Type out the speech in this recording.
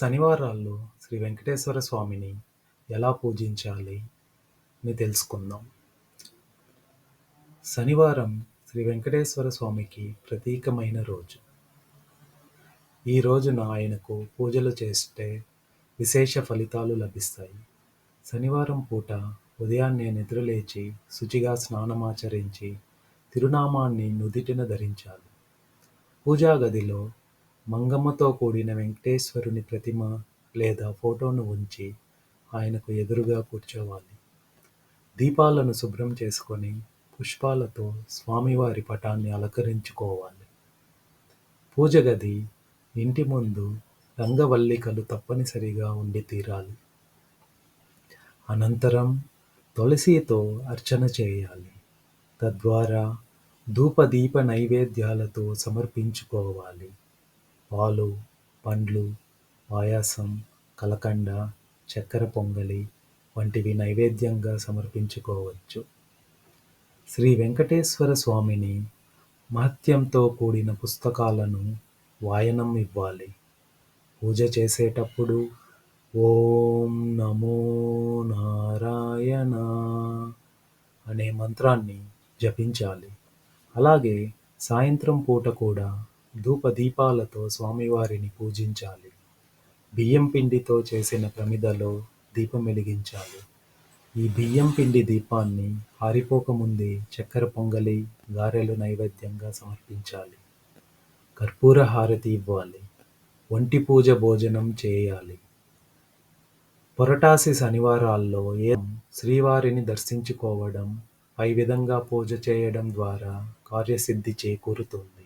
శనివారాల్లో శ్రీ వెంకటేశ్వర స్వామిని ఎలా పూజించాలి అని తెలుసుకుందాం. శనివారం శ్రీ వెంకటేశ్వర స్వామికి ప్రతీకమైన రోజు. ఈ రోజున ఆయనకు పూజలు చేస్తే విశేష ఫలితాలు లభిస్తాయి. శనివారం పూట ఉదయాన్నే నిద్రలేచి శుచిగా స్నానమాచరించి తిరునామాన్ని నుదిటిన ధరించాలి. పూజా గదిలో మంగమ్మతో కూడిన వెంకటేశ్వరుని ప్రతిమ లేదా ఫోటోను ఉంచి ఆయనకు ఎదురుగా కూర్చోవాలి. దీపాలను శుభ్రం చేసుకొని పుష్పాలతో స్వామివారి పటాన్ని అలంకరించుకోవాలి. పూజ గది ఇంటి ముందు రంగవల్లికలు తప్పనిసరిగా ఉండి తీరాలి. అనంతరం తులసితో అర్చన చేయాలి. తద్వారా ధూపదీప నైవేద్యాలతో సమర్పించుకోవాలి. పాలు పండ్లు పాయసం కలకండ చక్కెర పొంగలి వంటివి నైవేద్యంగా సమర్పించుకోవచ్చు. శ్రీ వెంకటేశ్వర స్వామిని మహత్యంతో కూడిన పుస్తకాలను వాయనం ఇవ్వాలి. పూజ చేసేటప్పుడు ఓం నమో నారాయణ అనే మంత్రాన్ని జపించాలి. అలాగే సాయంత్రం పూట కూడా ధూపదీపాలతో స్వామివారిని పూజించాలి. బియ్యం పిండితో చేసిన ప్రమిదలో దీపం వెలిగించాలి. ఈ బియ్యం పిండి దీపాన్ని ఆరిపోకముందే చక్కెర పొంగలి గారెలు నైవేద్యంగా సమర్పించాలి. కర్పూర హారతి ఇవ్వాలి. ఒంటి పూజ భోజనం చేయాలి. పొరటాసి శనివారాల్లో ఏ శ్రీవారిని దర్శించుకోవడం పై విధంగా పూజ చేయడం ద్వారా కార్యసిద్ధి చేకూరుతుంది.